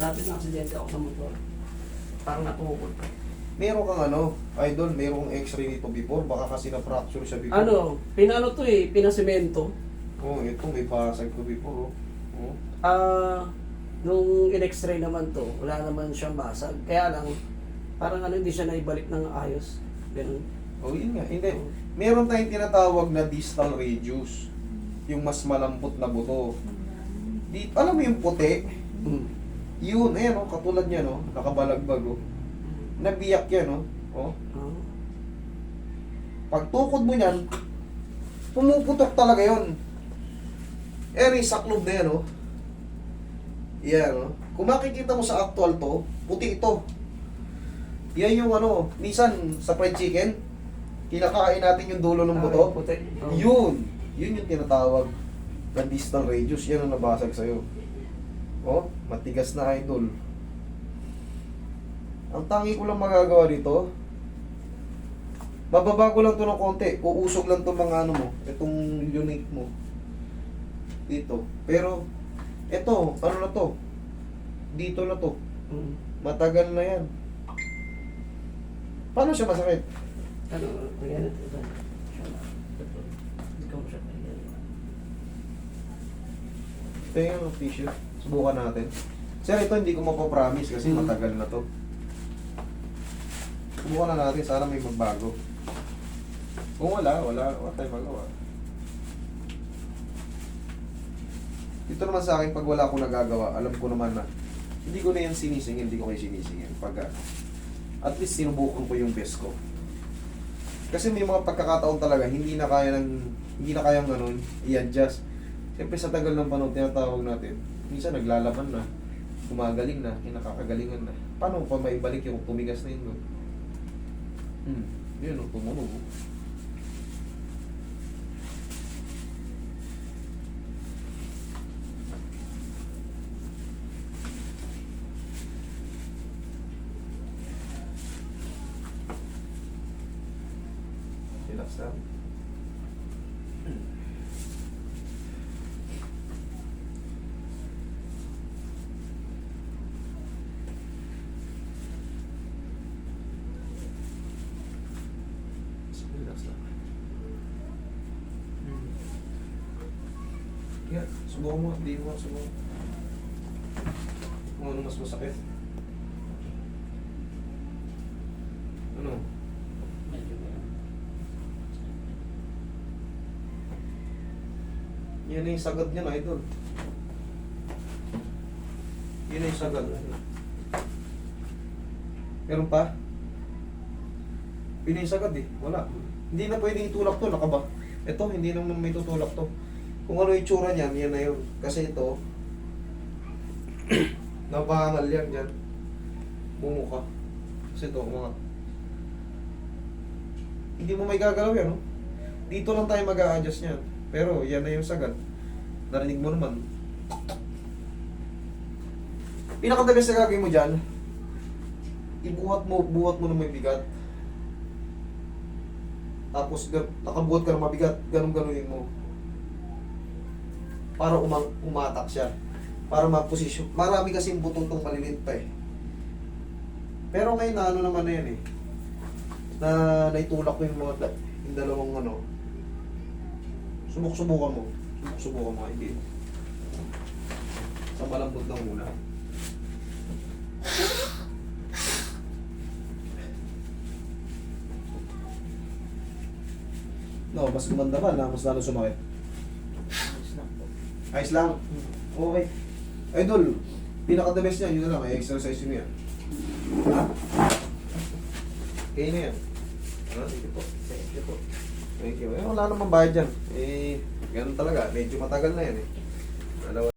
Dati na aksidente ako sa motor. Parang natukod. Meron kang ano, idol, meron kang x-ray nito before, baka kasi na-fracture siya before. Ano, pinano to eh, pinasemento. Oo, oh, ito may basag to before, oh. Oh. Ah, nung in-x-ray naman to, wala naman siyang basag. Kaya lang, parang ano, hindi siya naibalik ng ayos. Ganun. Oh, yun nga. Hindi. Meron tayong tinatawag na distal radius. Yung mas malambot na buto. Di, alam mo yung puti? Mm. Yun, ayan oh, katulad niya, no? Nakabalagbag, oh. Nabiyak yan, oh. oh. Ah. Pag tukod mo yan, pumuputok talaga yun. Eri, saklob na yan, oh. Yan, oh. Kung makikita mo sa actual to, puti ito. Yan yung ano, minsan sa fried chicken, kinakain natin yung dulo ng buto. puti. Oh. Yun! Yun yung tinatawag na distal radius. Yan ang nabasag sa'yo. Oh, matigas na idol. Ang tangi ko lang magagawa dito, bababa ko lang to ng konti. Uusog lang to mga ano mo, itong unit mo. Dito. Pero, eto, ano na to? Dito na to. Mm. Matagal na yan. Paano siya masakit? Ano, ayan ito. ito. Ikaw siya. Tingnan ng tissue. Subukan natin. Sir, ito hindi ko mapapromise kasi Hmm. matagal na to. Subukan na natin. Sana may magbago. Kung wala, wala. Wala tayong magawa. Ito naman sa akin, pag wala akong nagagawa, alam ko naman na hindi ko na yan sinisingil, hindi ko kayo sinisingil. Pag ah, at least sinubukan ko yung best ko. Kasi may mga pagkakataon talaga, hindi na kaya ng, hindi na kayang ganun, i-adjust. Siyempre sa tagal ng panahon, tinatawag natin, minsan naglalaban na, gumagaling na, kinakakagalingan na. Paano pa maibalik yung tumigas na yun? no? Hmm, yun, tumunog. oh. Relax lang. Relax lang. Yeah, subukan mo. Hindi mo, subukan. Kung ano mas masakit. Ano? Yan na yung sagad niya na, idol. Na yung sagad. Meron pa? Yun na yung sagad eh. Wala. Hindi na pwedeng itulak to, nakaba. Ito, hindi naman may tutulak to. Kung ano yung tsura niyan, yan na yun. Kasi ito, nabangal yan dyan. Mumuka. Kasi ito, mga... Hindi mo may gagalaw yan, no? Dito lang tayo mag adjust niyan. Pero yan na yung sagad. Narinig mo naman. Pinaka-the best na gagawin mo dyan, ibuhat mo, buhat mo na may bigat. Tapos nakabuhat ka ng mabigat, ganun ganunin mo. Para umang, umatak siya. Para maposisyon. Marami kasing butong tong malilit pa eh. Pero ngayon na ano naman na yan eh. Na naitulak ko yung mga yung dalawang ano. Subok-subukan mo. Subok-subukan mo. Hindi. Sa malambot lang muna. No, mas gumanda ba na mas lalo sumakit? Ayos lang. Okay. Idol, pinaka-the best niya, yun na lang, ay exercise yan. Ha? Okay na yan. Ha? Thank you po. Thank you po. Thank you. Eh, wala namang bayad dyan. Eh, ganun talaga. Medyo matagal na yan eh. Dalawa